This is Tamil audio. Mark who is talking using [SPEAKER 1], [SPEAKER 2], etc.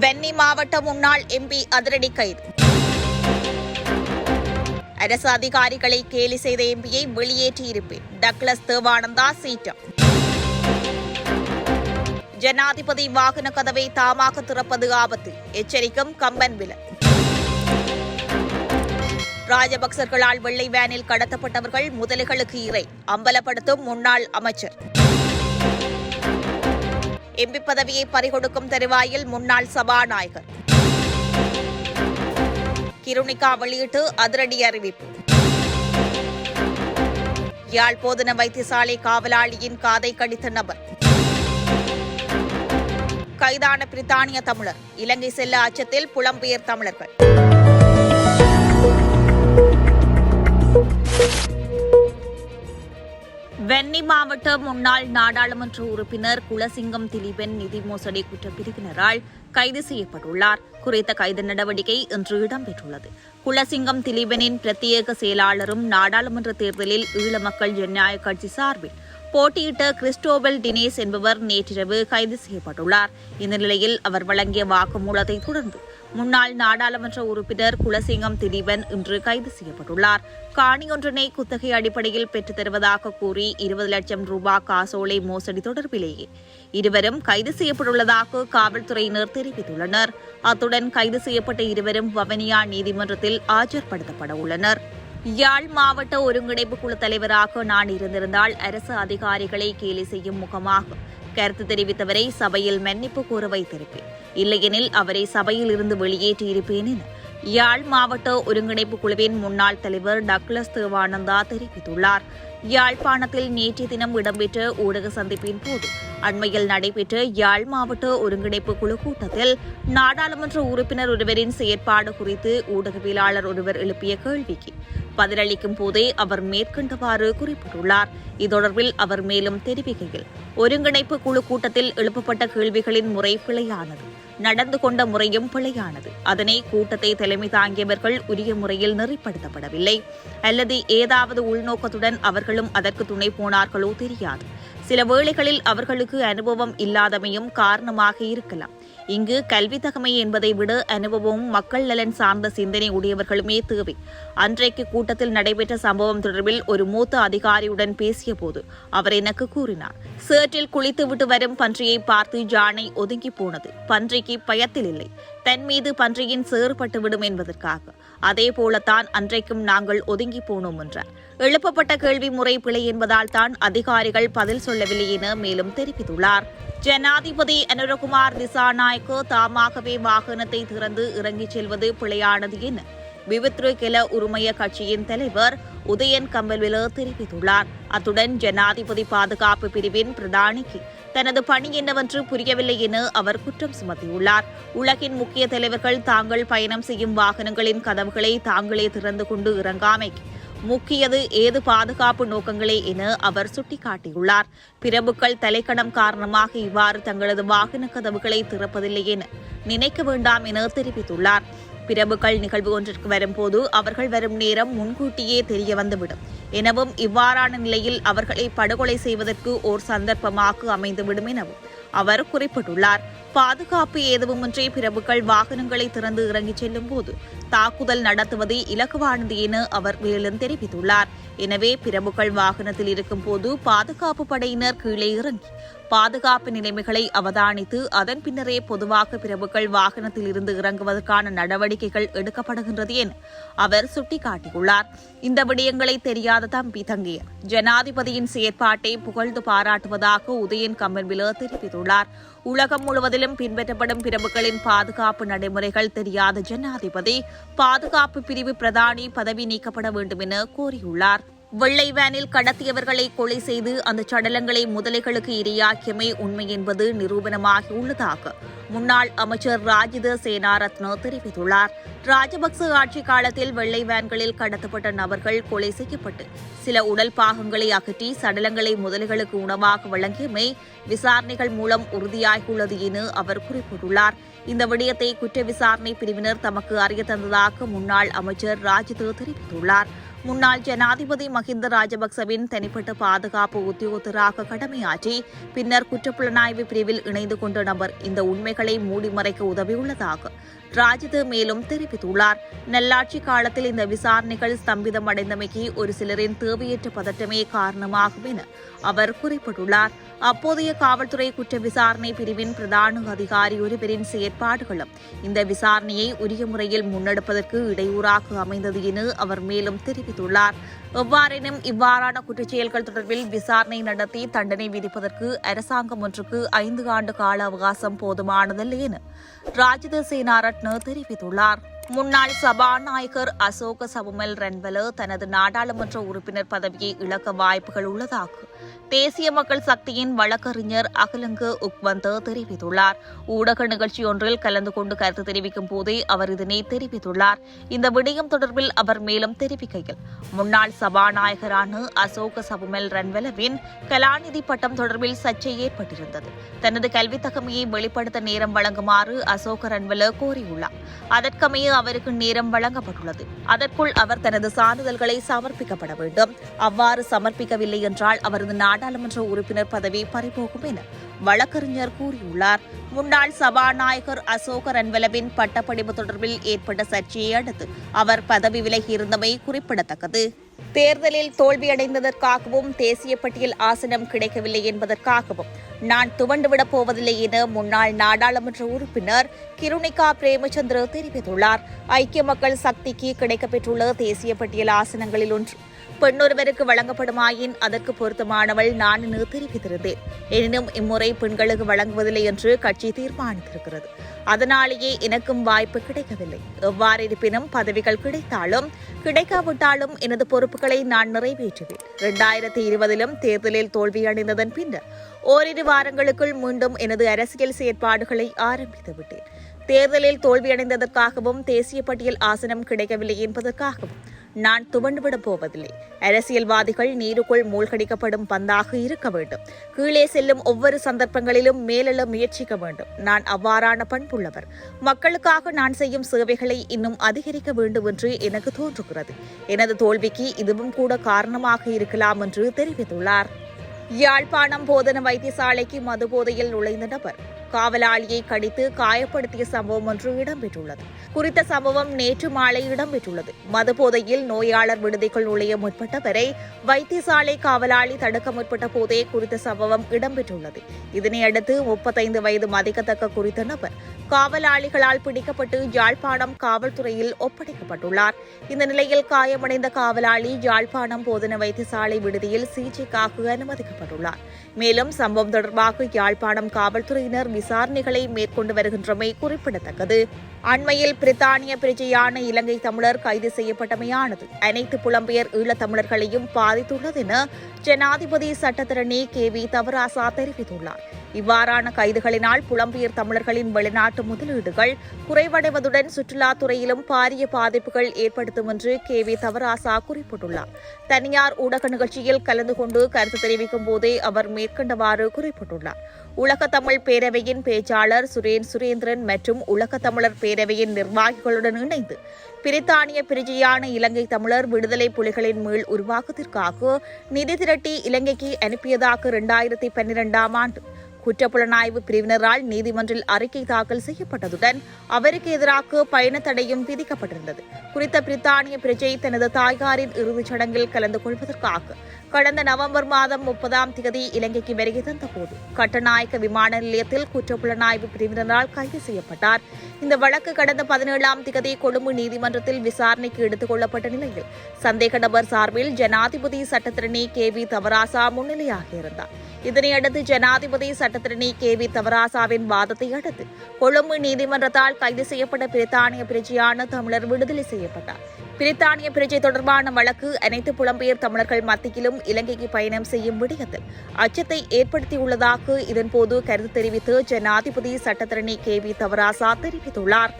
[SPEAKER 1] வென்னி மாவட்ட முன்னாள் எம்பி அதிரடி கைது. அரசு அதிகாரிகளை கேலி செய்த எம்பியை வெளியேற்றியிருப்பேன். டக்ளஸ் தேவானந்தா சீட்டம் ஜனாதிபதி வாகன கதவை தாமாக திறப்பது ஆபத்து. எச்சரிக்கும் கம்பன் வில. ராஜபக்சர்களால் வெள்ளை வேனில் கடத்தப்பட்டவர்கள் முதலைகளுக்கு இறை. அம்பலப்படுத்தும் முன்னாள் அமைச்சர். எம்பி பதவியை பறிகொடுக்கும் தருவாயில் முன்னாள் சபாநாயகர். கிருணிகா வெளியிட்டு அதிரடி அறிவிப்பு. யாழ் போதன வைத்தியசாலை காவலாளியின் காதை கடித்த நபர். கைதான பிரித்தானிய தமிழர். இலங்கை செல்ல அச்சத்தில் புலம்பெயர் தமிழர்கள். வென்னி மாவட்ட முன்னாள் நாடாளுமன்ற உறுப்பினர் குலசிங்கம் திலீபன் நிதி மோசடி குற்றப்பிரிவினரால் கைது செய்யப்பட்டுள்ளார். குறித்த கைது நடவடிக்கை இன்று இடம்பெற்றுள்ளது. குலசிங்கம் திலீபனின் பிரத்யேக செயலாளரும் நாடாளுமன்ற தேர்தலில் ஈழ மக்கள் ஜனநாயக கட்சி சார்பில் போட்டியிட்ட கிறிஸ்டோபல் டினேஸ் என்பவர் நேற்றிரவு கைது செய்யப்பட்டுள்ளார். இந்த நிலையில் அவர் வழங்கிய வாக்குமூலத்தை தொடர்ந்து முன்னாள் நாடாளுமன்ற உறுப்பினர் குலசிங்கம் திலீபன் இன்று கைது செய்யப்பட்டுள்ளார். காணி ஒன்றினை குத்தகை அடிப்படையில் பெற்றுத் தருவதாக கூறி இருபது லட்சம் ரூபாய் காசோலை மோசடி தொடர்பிலேயே இருவரும் கைது செய்யப்பட்டுள்ளதாக காவல்துறையினர் தெரிவித்துள்ளனர். அத்துடன் கைது செய்யப்பட்ட இருவரும் வவனியா நீதிமன்றத்தில் ஆஜர்படுத்தப்பட உள்ளனர். யாழ் மாவட்ட ஒருங்கிணைப்பு குழு தலைவராக நான் இருந்திருந்தால் அரசு அதிகாரிகளை கேலி செய்யும் முகமாக கருத்து தெரிவித்தவரை சபையில் மன்னிப்பு கூற வைத்திருப்பேன். இல்லையெனில் அவரை சபையில் இருந்து வெளியேற்றியிருப்பேன் என யாழ் மாவட்ட ஒருங்கிணைப்பு குழுவின் முன்னாள் தலைவர் டக்ளஸ் தேவானந்தா தெரிவித்துள்ளார். யாழ்ப்பாணத்தில் நேற்றைய தினம் இடம்பெற்ற ஊடக சந்திப்பின் போது அண்மையில் நடைபெற்ற யாழ் மாவட்ட ஒருங்கிணைப்பு குழு கூட்டத்தில் நாடாளுமன்ற உறுப்பினர் ஒருவரின் செயற்பாடு குறித்து ஊடகவியலாளர் ஒருவர் எழுப்பிய கேள்விக்கு பதிலளிக்கும் போதே அவர் மேற்கண்டவாறு குறிப்பிட்டுள்ளார். இத்தொடர்பில் அவர் மேலும் தெரிவிக்கையில் ஒருங்கிணைப்பு குழு கூட்டத்தில் எழுப்பப்பட்ட கேள்விகளின் முறை பிழையானது. நடந்து கொண்ட முறையும் பிழையானது. அதனை கூட்டத்தை தலைமை தாங்கியவர்கள் உரிய முறையில் நெறிப்படுத்தப்படவில்லை. அல்லது ஏதாவது உள்நோக்கத்துடன் அவர்களும் அதற்கு துணை போனார்களோ தெரியாது. சில வேளைகளில் அவர்களுக்கு அனுபவம் இல்லாதமையும் காரணமாக இருக்கலாம். இங்கு கல்வி தகமை என்பதை விட அனுபவமும் மக்கள் நலன் சார்ந்த சிந்தனை உடையவர்களுமே தேவை. அன்றைக்கு கூட்டத்தில் நடைபெற்ற சம்பவம் தொடர்பில் ஒரு மூத்த அதிகாரியுடன் பேசிய போது அவர் எனக்கு கூறினார். சேற்றில் குளித்துவிட்டு வரும் பன்றியை பார்த்து ஜானை ஒதுங்கி போனது. பன்றிக்கு பயத்தில் இல்லை. தன் மீது பன்றியின் சேறுபட்டு விடும் என்பதற்காக. அதே போலத்தான் அன்றைக்கும் நாங்கள் ஒதுங்கி போனோம் என்றார் எழுப்பப்பட்ட கேள்வி முறை பிழை என்பதால் தான் அதிகாரிகள் பதில் சொல்லவில்லை என மேலும் தெரிவித்துள்ளார். ஜனாதிபதி அனுரகுமார் திசாநாயக்கு தாமாகவே வாகனத்தை திறந்து இறங்கிச் செல்வது பிழையானது என. விவித்ரு கெல உரிமைய கட்சியின் தலைவர் உதயன் கம்பல்வில தெரிவித்துள்ளார். அத்துடன் ஜனாதிபதி பாதுகாப்பு பிரிவின் பிரதானிக்கு தனது பணி என்னவென்று புரியவில்லை என அவர் குற்றம் சுமத்தியுள்ளார். உலகின் முக்கிய தலைவர்கள் தாங்கள் பயணம் செய்யும் வாகனங்களின் கதவுகளை தாங்களே திறந்து கொண்டு இறங்காமைக்கு முக்கியது ஏது பாதுகாப்பு நோக்கங்களே என அவர் சுட்டிக்காட்டியுள்ளார். பிரபுக்கள் தலைக்கணம் காரணமாக இவ்வாறு தங்களது வாகன கதவுகளை திறப்பதில்லை என நினைக்க வேண்டாம் என தெரிவித்துள்ளார். பிரபுக்கள் நிகழ்வு ஒன்றிற்கு வரும்போது அவர்கள் வரும் நேரம் முன்கூட்டியே தெரிய வந்துவிடும். எனவும் இவ்வாறான நிலையில் அவர்களை படுகொலை செய்வதற்கு ஓர் சந்தர்ப்பமாக அமைந்துவிடும் எனவும் அவர் குறிப்பிட்டுள்ளார். பாதுகாப்பு ஏதுவுமின்றி பிரபுக்கள் வாகனங்களை திறந்து இறங்கிச் செல்லும் போது தாக்குதல் நடத்துவது இலகுவானது என அவர் மேலும் தெரிவித்துள்ளார். எனவே பிரபுக்கள் வாகனத்தில் இருக்கும்போது பாதுகாப்பு படையினர் கீழே இறங்கி பாதுகாப்பு நிலைமைகளை அவதானித்து அதன் பின்னரே பொதுவாக பிரபுக்கள் வாகனத்தில் இருந்து இறங்குவதற்கான நடவடிக்கைகள் எடுக்கப்படுகின்றது என அவர் சுட்டிக்காட்டியுள்ளார். இந்த விடயங்களை தெரியாத தம்பி தங்கிய ஜனாதிபதியின் செயற்பாட்டை புகழ்ந்து பாராட்டுவதாக உதயன் கம்பன்வில தெரிவித்துள்ளார். உலகம் முழுவதிலும் பின்பற்றப்படும் பிரபுக்களின் பாதுகாப்பு நடைமுறைகள் தெரியாத ஜனாதிபதி பாதுகாப்பு பிரிவு பிரதானி பதவி நீக்கப்பட வேண்டும் என கோரியுள்ளார். வெள்ளை வேனில் கடத்தியவர்களை கொலை செய்து அந்த சடலங்களை முதலைகளுக்கு இரையாக்கியமை உண்மை என்பது நிரூபணமாகி உள்ளதாக முன்னாள் அமைச்சர் ராஜித சேனாரத்ன தெரிவித்துள்ளார். ராஜபக்ச ஆட்சி காலத்தில் வெள்ளை வேன்களில் கடத்தப்பட்ட நபர்கள் கொலை செய்யப்பட்டு சில உடல் பாகங்களை அகற்றி சடலங்களை முதலைகளுக்கு உணவாக வழங்கியமை விசாரணைகள் மூலம் உறுதியாகியுள்ளது என அவர் குறிப்பிட்டுள்ளார். இந்த விடயத்தை குற்ற விசாரணை பிரிவினர் தமக்கு அறிய தந்ததாக முன்னாள் அமைச்சர் ராஜித தெரிவித்துள்ளார். முன்னாள் ஜனாதிபதி மஹிந்த ராஜபக்சவின் தனிப்பட்ட பாதுகாப்பு உத்தியோகத்தராக கடமையாற்றி பின்னர் குற்றப்புலனாய்வு பிரிவில் இணைந்து கொண்ட நபர் இந்த உண்மைகளை மூடிமறைக்க உதவியுள்ளதாக ராஜித மேலும் தெரிவித்துள்ளார். நல்லாட்சி காலத்தில் இந்த விசாரணைகள் ஸ்தம்பிதமடைந்தமைக்கு ஒரு சிலரின் தேவையற்ற பதட்டமே காரணமாகும் என அவர் குறிப்பிட்டுள்ளார். அப்போதைய காவல்துறை குற்ற விசாரணை பிரிவின் பிரதான அதிகாரி ஒருவரின் செயற்பாடுகளும் இந்த விசாரணையை உரிய முறையில் முன்னெடுப்பதற்கு இடையூறாக அமைந்தது என அவர் மேலும் தெரிவித்துள்ளார். எவ்வாறெனும் இவ்வாறான குற்றச்செயல்கள் தொடர்பில் விசாரணை நடத்தி தண்டனை விதிப்பதற்கு அரசாங்கம் ஒன்றுக்கு ஐந்து ஆண்டு கால அவகாசம் போதுமானதல்ல என ராஜித சேனாரட்ன தெரிவித்துள்ளார். முன்னாள் சபாநாயகர் அசோக சவுமல் ரென்வல தனது நாடாளுமன்ற உறுப்பினர் பதவியை இழக்க வாய்ப்புகள் உள்ளதாக தேசிய மக்கள் சக்தியின் வழக்கறிஞர் அகலங்கு உக்வந்த தெரிவித்துள்ளார். ஊடக நிகழ்ச்சி ஒன்றில் கலந்து கொண்டு கருத்து தெரிவிக்கும் போதே அவர் இதனை தெரிவித்துள்ளார். இந்த விடயம் தொடர்பில் அவர் மேலும் தெரிவிக்கையில் முன்னாள் சபாநாயகரான அசோக சபுமெல் ரன்வலவின் கலாநிதி பட்டம் தொடர்பில் சர்ச்சை ஏற்பட்டிருந்தது. தனது கல்வித் தகமையை வெளிப்படுத்த நேரம் வழங்குமாறு அசோக ரன்வல கோரியுள்ளார். அதற்கமைய அவருக்கு நேரம் வழங்கப்பட்டுள்ளது. அதற்குள் அவர் தனது சான்றிதழ்களை சமர்ப்பிக்கப்பட வேண்டும். அவ்வாறு சமர்ப்பிக்கவில்லை என்றால் அவரது நாடாளுமன்ற உறுப்பினர் பதவி பறிபோகும் என வழக்கறிஞர் கூறியுள்ளார். முன்னாள் சபாநாயகர் அசோக ரன்வலவின் பட்டப்படிப்பு தொடர்பில் ஏற்பட்ட சர்ச்சையை அடுத்து அவர் பதவி விலகியிருந்தமை குறிப்பிடத்தக்கது. தேர்தலில் தோல்வியடைந்ததற்காகவும் தேசிய பட்டியல் ஆசனம் கிடைக்கவில்லை என்பதற்காகவும். நான் துவண்டுவிடப் போவதில்லை என முன்னாள் நாடாளுமன்ற உறுப்பினர் கிருணிகா பிரேமச்சந்திர தெரிவித்துள்ளார். ஐக்கிய மக்கள் சக்திக்கு கிடைக்கப்பெற்றுள்ள தேசிய பட்டியல் ஆசனங்களில் ஒன்று. பெண்ணொருவருக்கு வழங்கப்படுமாயின் அதற்கு பொருத்தமானவள் நான் என்று தெரிவித்திருந்தேன். எனினும் இம்முறை பெண்களுக்கு வழங்குவதில்லை என்று கட்சி தீர்மானித்திருக்கிறது. அதனாலேயே எனக்கும் வாய்ப்பு கிடைக்கவில்லை. எவ்வாறு இருப்பினும் பதவிகள் கிடைத்தாலும் கிடைக்காவிட்டாலும் எனது பொறுப்புகளை நான் நிறைவேற்றுவேன். இரண்டாயிரத்தி இருபதிலும் தேர்தலில் தோல்வியடைந்ததன் பின்னர் ஓரிரு வாரங்களுக்குள் மீண்டும் எனது அரசியல் செயற்பாடுகளை ஆரம்பித்து விட்டேன். தேர்தலில் தோல்வியடைந்ததற்காகவும் தேசிய பட்டியல் ஆசனம் கிடைக்கவில்லை என்பதற்காகவும் நான் துவண்டுவிடப் போவதில்லை. அரசியல்வாதிகள் நீருக்குள் மூழ்கடிக்கப்படும் பந்தாக இருக்க வேண்டும். கீழே செல்லும் ஒவ்வொரு சந்தர்ப்பங்களிலும் மேலெழ முயற்சிக்க வேண்டும். நான் அவ்வாறான பண்புள்ளவர். மக்களுக்காக நான் செய்யும் சேவைகளை இன்னும் அதிகரிக்க வேண்டும் என்று எனக்கு தோன்றுகிறது. எனது தோல்விக்கு இதுவும் கூட காரணமாக இருக்கலாம் என்று தெரிவித்துள்ளார். யாழ்ப்பாணம் போதன வைத்தியசாலைக்கு மது போதையில் நுழைந்த நபர். காவலாளியை கடித்து காயப்படுத்திய சம்பவம் ஒன்று இடம்பெற்றுள்ளது. குறித்த சம்பவம் நேற்று மாலை இடம்பெற்றுள்ளது. மது போதையில் நோயாளர் விடுதிக்குள் நுழைய முற்பட்டவரை வைத்தியசாலை காவலாளி தடுக்க முற்பட்ட போதே குறித்த சம்பவம் இடம்பெற்றுள்ளது. இதனையடுத்து முப்பத்தைந்து வயது மதிக்கத்தக்க குறித்த நபர் காவலாளிகளால் பிடிக்கப்பட்டு யாழ்ப்பாணம் காவல்துறையில் ஒப்படைக்கப்பட்டுள்ளார். இந்த நிலையில் காயமடைந்த காவலாளி யாழ்ப்பாணம் போதன வைத்தியசாலை விடுதியில் சிகிச்சைக்காக அனுமதிக்கப்பட்டுள்ளார். மேலும் சம்பவம் தொடர்பாக யாழ்ப்பாணம் காவல்துறையினர் விசாரணைகளை மேற்கொண்டு வருகின்றமை குறிப்பிடத்தக்கது. அண்மையில் பிரித்தானிய பிரஜையான இலங்கை தமிழர் கைது செய்யப்பட்டமையானது. அனைத்து புலம்பெயர் ஈழத்தமிழர்களையும் பாதித்துள்ளது என ஜனாதிபதி சட்டத்தரணி கே வி தவராசா தெரிவித்துள்ளார். இவ்வாறான கைதுகளினால் புலம்பெயர் தமிழர்களின் வெளிநாட்டு முதலீடுகள் குறைவடைவதுடன் சுற்றுலாத்துறையிலும் பாரிய பாதிப்புகள் ஏற்படுத்தும் என்று கே வி தவராசா குறிப்பிட்டுள்ளார். தனியார் ஊடக நிகழ்ச்சியில் கலந்து கொண்டு கருத்து தெரிவிக்கும் போதே அவர் மேற்கண்டவாறு குறிப்பிட்டுள்ளார். உலகத்தமிழ் பேரவையின் பேச்சாளர் சுரேன் சுரேந்திரன் மற்றும் உலகத்தமிழர் பேரவையின் நிர்வாகிகளுடன் இணைந்து பிரித்தானிய பிரிஜியான இலங்கை தமிழர் விடுதலை புலிகளின் மீள் உருவாக்கத்திற்காக நிதி திரட்டி இலங்கைக்கு அனுப்பியதாக இரண்டாயிரத்தி பன்னிரெண்டாம் ஆண்டு குற்றப்புலனாய்வு பிரிவினரால் நீதிமன்றில் அறிக்கை தாக்கல் செய்யப்பட்டதுடன் அவருக்கு எதிராக பயண தடையும் விதிக்கப்பட்டிருந்தது. குறித்த பிரித்தானிய பிரஜை தனது தாய்காரின் இறுதிச் சடங்கில் கலந்து கொள்வதற்காக கடந்த நவம்பர் மாதம் முப்பதாம் தேதி இலங்கைக்கு வருகை தந்தபோது கட்டநாயக்க விமான நிலையத்தில் குற்றப்புலனாய்வு பிரிவினரால் கைது செய்யப்பட்டார். இந்த வழக்கு கடந்த பதினேழாம் தேதி கொழும்பு நீதிமன்றத்தில் விசாரணைக்கு எடுத்துக் கொள்ளப்பட்ட நிலையில் சந்தேக நபர் சார்பில் ஜனாதிபதி சட்டத்திரணி கே வி தவராசா முன்னிலையாக இருந்தார். இதனையடுத்து ஜனாதிபதி சட்டத்திரணி கே வி தவராசாவின் வாதத்தை அடுத்து கொழும்பு நீதிமன்றத்தால் கைது செய்யப்பட்ட பிரித்தானிய பிரஜையான தமிழர் விடுதலை செய்யப்பட்டார். பிரித்தானிய பிரஜை தொடர்பான வழக்கு அனைத்து புலம்பெயர் தமிழர்கள் மத்தியிலும் இலங்கைக்கு பயணம் செய்யும் விடயத்தில் அச்சத்தை ஏற்படுத்தியுள்ளதாக இதன்போது கருத்து தெரிவித்து ஜனாதிபதி சட்டத்திரணி கே வி தவராசா தெரிவித்துள்ளார்.